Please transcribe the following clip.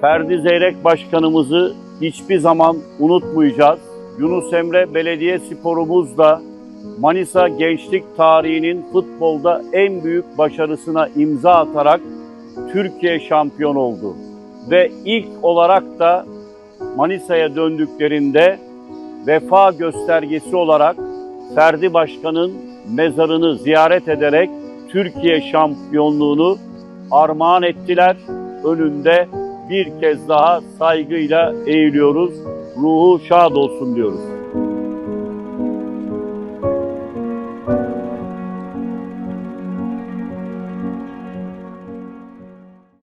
Ferdi Zeyrek Başkanımızı hiçbir zaman unutmayacağız. Yunus Emre Belediye Sporumuz da Manisa gençlik tarihinin futbolda en büyük başarısına imza atarak Türkiye şampiyon oldu. Ve ilk olarak da Manisa'ya döndüklerinde vefa göstergesi olarak Ferdi Başkan'ın mezarını ziyaret ederek Türkiye şampiyonluğunu armağan ettiler. Önünde bir kez daha saygıyla eğiliyoruz. Ruhu şad olsun diyoruz.